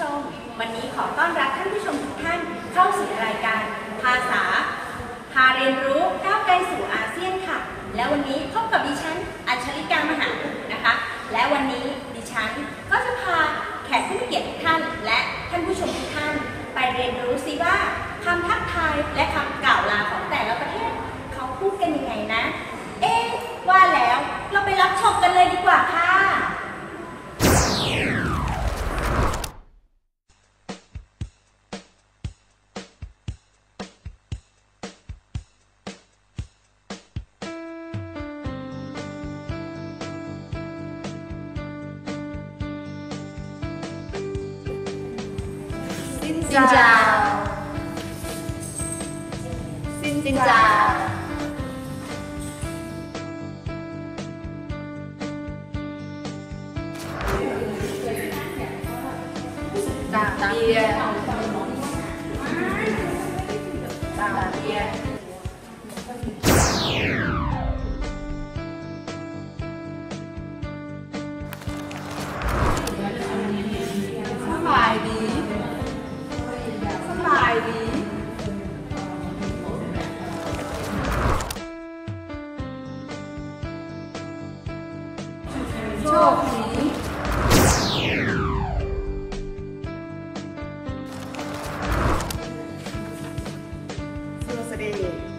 ชม วันนี้ขอต้อนรับท่านผู้ชมทุกท่านเข้าสู่รายการภาษา พาเรียนรู้ก้าวไกลสู่อาเซียนค่ะ และวันนี้พบกับดิ 新家新家大爹大大爹 คดีสุรสดี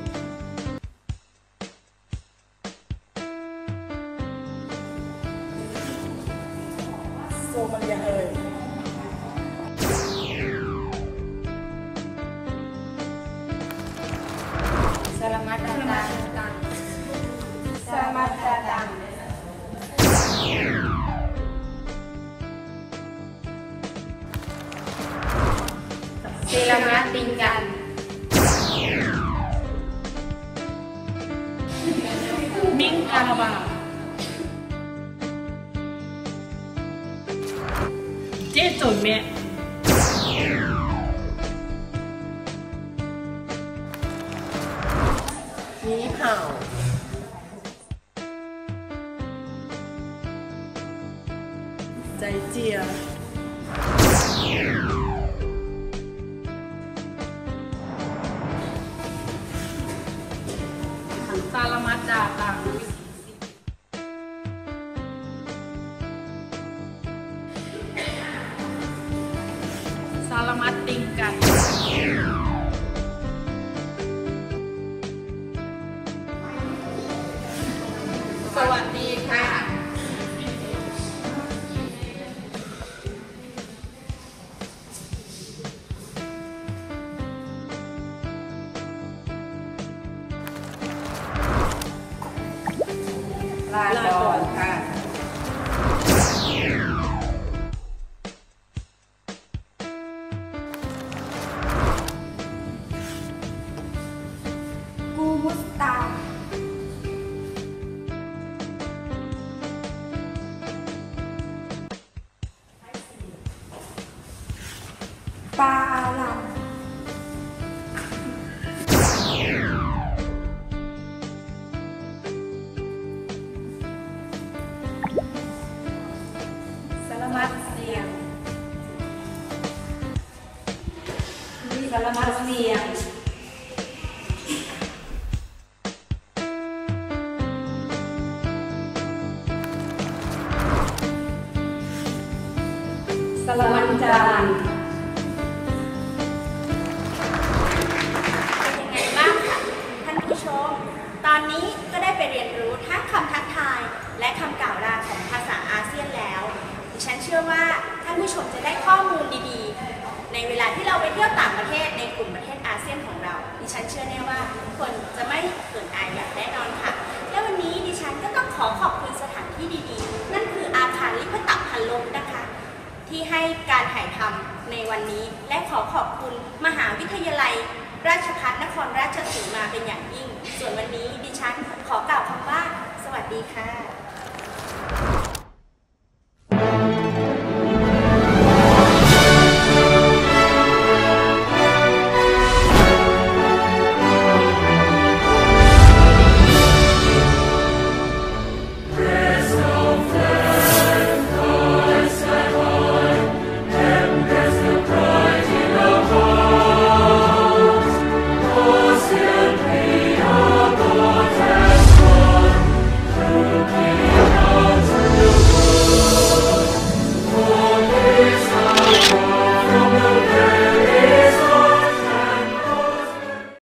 เซรามาติงกันมิ้งคาราบาเจ๊จุนเมะนีเผาใจเจีย Selamat datang. Selamat tingkat. ลาก่อนค่ะกูมุสตาปาอาลัม Selamat siang. Selamat jalan. เป็นยังไงบ้างคะท่านผู้ชม ตอนนี้ก็ได้ไปเรียนรู้ทั้งคำทักทาย และคำกล่าวลาของภาษาอาเซียนแล้ว ดิฉันเชื่อว่าท่านผู้ชมจะได้ข้อมูลดีๆ ในเวลาที่เราไปเที่ยวต่างประเทศในกลุ่มประเทศอาเซียนของเรา ดิฉันเชื่อแน่ว่าทุกคนจะไม่เขินอายอย่างแน่นอนค่ะ และวันนี้ดิฉันก็ต้องขอขอบคุณสถานที่ดีๆ นั่นคืออาคารลิพตักพันลบนะคะ ที่ให้การถ่ายทำในวันนี้ และขอขอบคุณมหาวิทยาลัย ราชภัฏนครราชสีมาเป็นอย่างยิ่ง ส่วนวันนี้ดิฉันขอกล่าวคำว่า สวัสดีค่ะ